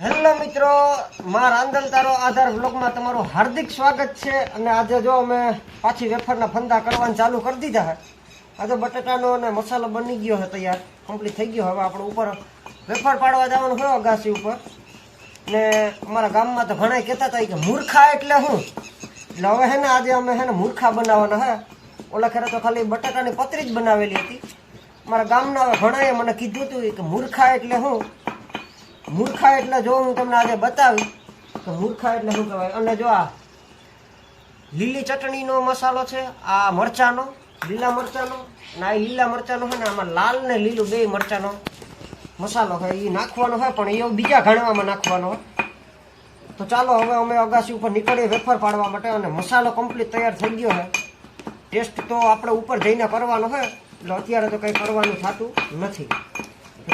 Hello મિત્રો માં રાંધલ તારો આધાર બ્લોગમાં તમારું હાર્દિક સ્વાગત છે અને આજે જો અમે પાછી વેફરના ફંદા કરવાનું ચાલુ કરી દીધા છે. આજે બટેટાનો અને મસાલો બની ગયો છે તૈયાર. કમ્પ્લીટ થઈ ગયો હવે આપણે ઉપર વેફર પાડવા જવાનું હોય અગાસી ઉપર. ને અમારા ગામમાં તો ઘણા કહેતા હતા કે મૂર્ખા એટલે શું એટલે હવે હે ને આજે અમે હે ને મૂર્ખા બનાવવાના હે ઓલા ખેરા તો ખાલી બટાટાની પતરી જ બનાવેલી હતી. મારા ગામના હવે ઘણાએ મને કીધું હતું કે મૂર્ખા એટલે શું મૂર્ખા એટલે જો હું તમને આજે બતાવી તો મૂર્ખા એટલે શું કહેવાય? અને જો આ લીલી ચટણીનો મસાલો છે, આ મરચાંનો, લીલા મરચાંનો, અને આ લીલા મરચાંનો છે ને, આમાં લાલ ને લીલું બે મરચાંનો મસાલો છે એ નાખવાનો હોય પણ એ બીજા ઘણવામાં નાખવાનો. હોય તો ચાલો હવે અમે અગાસી ઉપર નીકળીએ વેફર પાડવા માટે, અને મસાલો કમ્પ્લીટ તૈયાર થઈ ગયો છે. ટેસ્ટ તો આપણે ઉપર જઈને કરવાનો હોય એટલે અત્યારે તો કંઈ કરવાનું થતું નથી.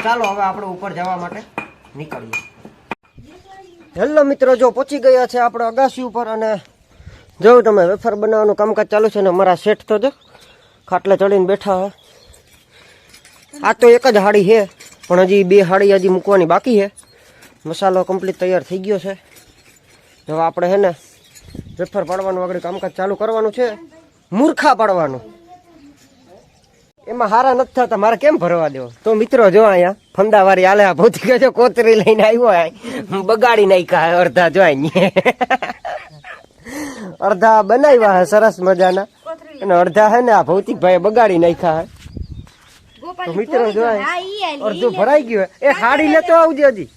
ચાલો હવે આપણે ઉપર જવા માટે. નીકળીએ. હેલો મિત્રો, જો પહોંચી ગયા છે આપણે અગાસી ઉપર અને જો તમે વેફર બનાવવાનું કામકાજ ચાલુ છે ને અમારા શેઠ તો જો ખાટલા ચડીને બેઠા હે. આ તો એક જ હાડી છે પણ હજી બે હાડી હજી મૂકવાની બાકી છે મસાલો કમ્પ્લીટ તૈયાર થઈ ગયો છે. હવે આપણે હે ને વેફર પાડવાનું, આગળ કામકાજ ચાલુ કરવાનું છે. મૂર્ખા પાડવાનું. એમાં હારા નથી થતા મારે કેમ ભરવા દેવો? તો મિત્રો જો અહીંયા ફંદાવારી હાલે આ ભૌતિક જો કોતરી લઈને આવ્યો આ. બગાડી નાખ્યા અડધા જો અડધા બનાવ્યા હે સરસ મજાના. અને અડધા હે ને આ ભૌતિક ભાઈ બગાડી નાખ્યા હે. મિત્રો જો અડધું ભરાઈ ગયું. એ હાડી લેતો આવજે હજી.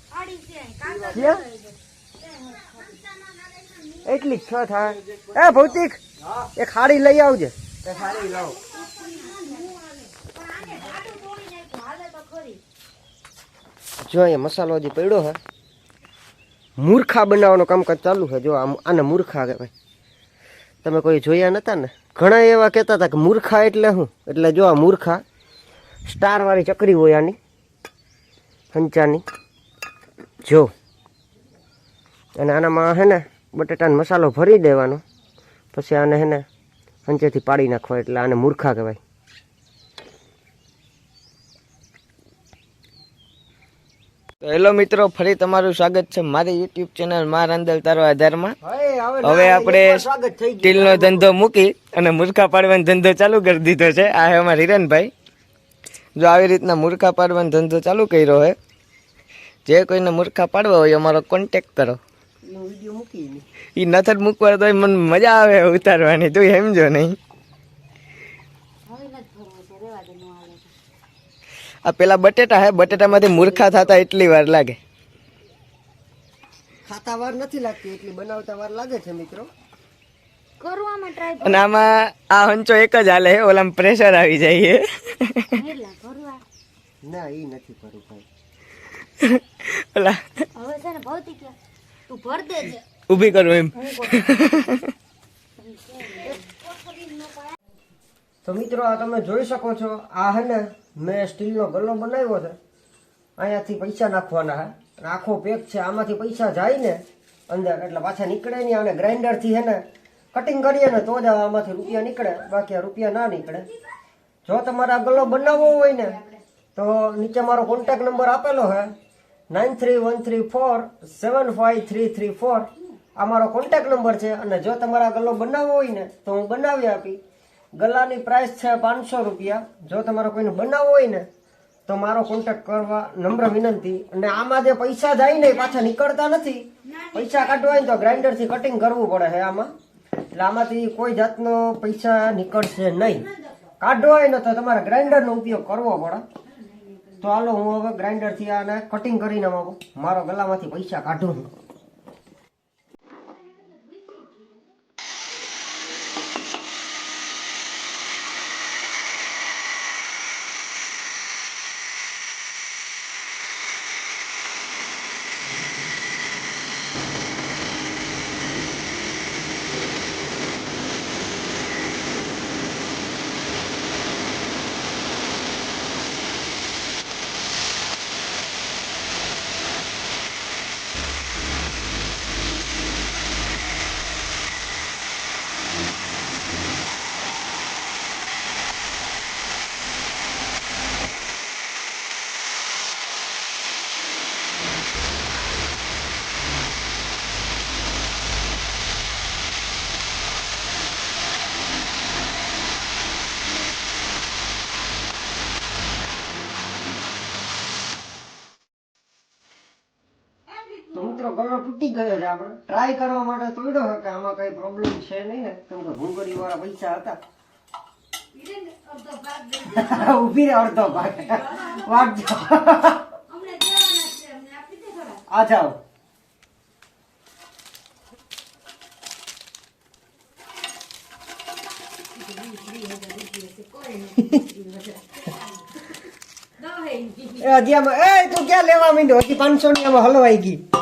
એટલી છ થાય. એ ભૌતિક એક હાડી લઈ આવજે. જો અહીંયા મસાલો હજી પડ્યો હે. મૂર્ખા બનાવવાનું કામકાજ ચાલુ છે જો આને મૂર્ખા કહેવાય. તમે કોઈ જોયા નતા ને? ઘણા એવા કહેતા હતા કે મૂર્ખા એટલે શું એટલે જો આ મૂર્ખા સ્ટારવાળી ચકરી હોય આની સંચાની જો. અને આનામાં હે ને બટેટાનો મસાલો ભરી દેવાનો. પછી આને હે ને હંચેથી પાડી નાખવા એટલે આને મૂર્ખા કહેવાય. તો હેલો મિત્રો ફરી તમારું સ્વાગત છે મારી યુટ્યુબ ચેનલમાં રાંદલ તારો આધારમાં. હવે આપણે સ્ટીલનો ધંધો મૂકી અને મૂર્ખા પાડવાનો ધંધો ચાલુ કરી દીધો છે. આ છે અમારા હિરણભાઈ. જો આવી રીતના મૂર્ખા પાડવાનો ધંધો ચાલુ કર્યો હોય જે કોઈને મૂર્ખા પાડવા હોય અમારો કોન્ટેક કરો. મૂકી એ નથર મૂકવા તો મને મજા આવે ઉતારવાની તું સમજો નહીં. આ પેલા બટેટા હે બટેટામાંથી મૂર્ખા થતા એટલી વાર લાગે. ખાતા વાર નથી લાગતી એટલી બનાવતા વાર લાગે છે મિત્રો. કરવામાં ટ્રાય અને આમાં આ હંચો એક જ હાલે હે ઓલામાં પ્રેશર આવી જાય હે. ના ઈ નથી કરું ભાઈ. ઓલા હવે છે ને ભૌતિક તું ભર દેજે. ઊભી કરું એમ. તો મિત્રો, આ તમે જોઈ શકો છો, આ હે ને, મેં સ્ટીલનો ગલ્લો બનાવ્યો છે. અહીંયાથી પૈસા નાખવાના હે. આખો પેક છે, આમાંથી પૈસા જાય ને અંદર, એટલે પાછા નીકળે નહીં અને ગ્રાઇન્ડરથી હે ને કટિંગ કરીએ ને તો જ આમાંથી રૂપિયા નીકળે, બાકી રૂપિયા ના નીકળે. જો તમારે આ ગલ્લો બનાવવો હોય ને, તો નીચે મારો કોન્ટેક નંબર આપેલો છે nine three one three four seven five three three four આ મારો કોન્ટેક નંબર છે, અને જો તમારા ગલ્લો બનાવવો હોય ને, તો હું બનાવી આપી ગલ્લાની પ્રાઇસ છે પાંચસો રૂપિયા. જો તમારે કોઈને બનાવવો હોય ને, તો મારો કોન્ટેક કરવા નમ્ર વિનંતી. અને આમાં જે પૈસા જાય ને પાછા નીકળતા નથી. પૈસા કાઢવા હોય તો ગ્રાઇન્ડરથી કટિંગ કરવું પડે છે આમાં. એટલે આમાંથી કોઈ જાતનો પૈસા નીકળશે નહીં. કાઢવા હોય ને તો તમારે ગ્રાઇન્ડરનો ઉપયોગ કરવો પડે. તો હાલો હું હવે ગ્રાઇન્ડરથી આને કટિંગ કરીને મારો ગલામાંથી પૈસા કાઢું તૂટી ગયો છે. આપણે ટ્રાય કરવા માટે તોડ્યો છે કે આમાં કઈ પ્રોબ્લેમ છે નહીં ને. કેમ કે ભૂંગળી વાળા પૈસા હતા. ઊભી રે અડધો ભાગ. વાગજો. આ જાઓ. હજી આમાં એ તું ક્યાં લેવા માંડ્યો? હજી પાંચસો ની આમાં હલવાઈ ગઈ.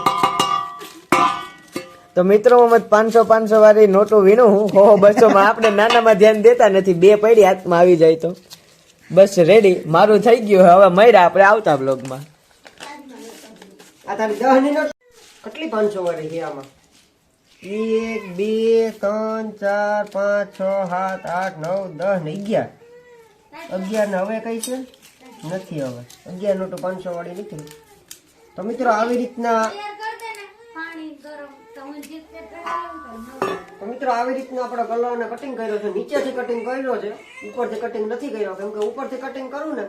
તો મિત્રો મત પાંચસો પાંચસો વાળી નોટો વીણું હું હો બસો માં આપણે નાનામાં ધ્યાન દેતા નથી. બે પડી હાથમાં આવી જાય તો. બસ રેડી મારું થઈ ગયું હવે મર્યા આપણે આવતા બ્લોગમાં કેટલી પાંચસો વાળી છે આમાં? એક બે ત્રણ ચાર પાંચ છ સાત આઠ નવ દસ ને અગિયાર. અગિયાર ને હવે કઈ છે? નથી હવે. અગિયાર નોટો પાંચસો વાળી નીકળી. તો મિત્રો આવી રીતના મિત્રો આવી રીતના આપણે ગલ્લાને કટિંગ કર્યો છે, નીચેથી કટિંગ કર્યો છે, ઉપરથી કટિંગ નથી કર્યો, કેમ કે ઉપરથી કટિંગ કરું ને,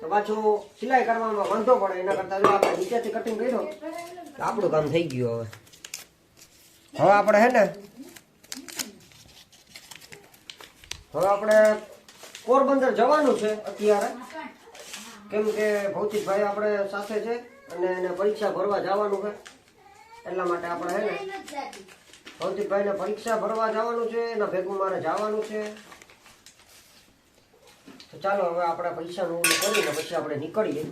તો પાછું સિલાઈ કરવામાં વાંધો પડે, એના કરતા જો આપણે નીચેથી કટિંગ કર્યો આપણું કામ થઈ ગયું હવે. હવે આપણે હે ને, હવે આપણે પોરબંદર જવાનું છે અત્યારે. કેમ કે ભૌતિકભાઈ આપણે સાથે છે અને એને પરીક્ષા ભરવા જવાનું છે, એટલા માટે આપણે હે ને ભૌતિકભાઈને પરીક્ષા ભરવા જવાનું છે એના ભેગું મારે જવાનું છે. તો ચાલો હવે આપણે પૈસાનું ઓલું કરીને પછી આપણે નીકળીએ.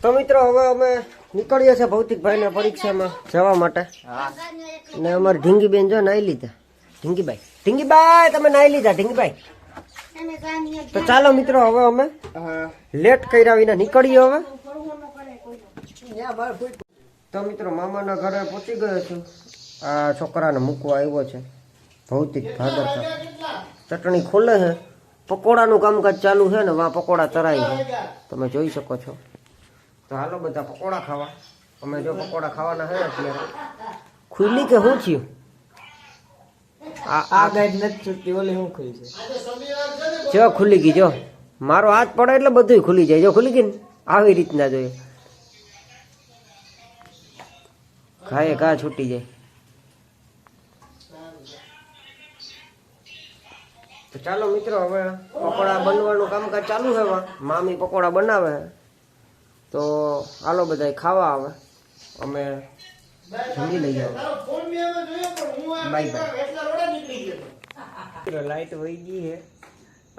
તો મિત્રો હવે અમે નીકળીએ છીએ ભૌતિકભાઈને પરીક્ષામાં જવા માટે. ને અમારે ઢીંગીબેન જો નાઈ લીધા. ઢીંગીબાઈ. ઢીંગીબાઈ તમે નાઈ લીધા ઢીંગીબાઈ. તો ચાલો મિત્રો હવે અમે લેટ કર્યા વિના નીકળીએ હવે. તો મિત્રો મામાના ઘરે પહોંચી ગયો છું. આ છોકરાને મૂકવા આવ્યો છે. ભૌતિક ભાદર ચટણી ખોલે છે. પકોડાનું કામકાજ ચાલુ છે ને વા પકોડા તરાય છે. તમે જોઈ શકો છો. તો હાલો બધા પકોડા ખાવા. અમે જો પકોડા ખાવાના છે અત્યારે. ખુલ્લી કે શું થયું? આ આ ગાઈડ નથી છૂટતી ઓલી શું ખુલી છે? જો ખુલી ગઈ જો. મારો હાથ પડે એટલે બધું ખુલી જાય. જો ખુલી ગઈ ને આવી રીતના જોઈએ. ખાએ કા છૂટી જાય. ચાલો મિત્રો, હવે પકોડા બનવાનું કામકાજ ચાલુ છે મામી પકોડા બનાવે તો હાલો બધા ખાવા આવે. અમે જમી લઈ જાવ બાય બાય. લાઈટ વહી ગઈ છે.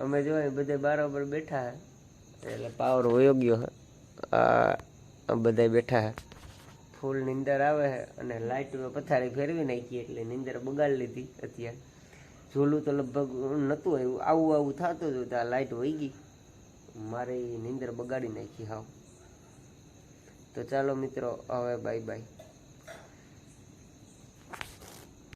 અમે જો બધે બરાબર બેઠા એટલે પાવર વયો ગયો આ બધા બેઠા ફૂલ નીંદર આવે અને લાઇટ પથારી ફેરવી નાખી એટલે નીંદર બગાડી લીધી અત્યારે. ઝોલું તો લગભગ નહોતું આવ્યું. આવું આવું થતું હતું આ લાઈટ વહી ગઈ. મારે નીંદર બગાડી નાખી હાવ. તો ચાલો મિત્રો, હવે બાય બાય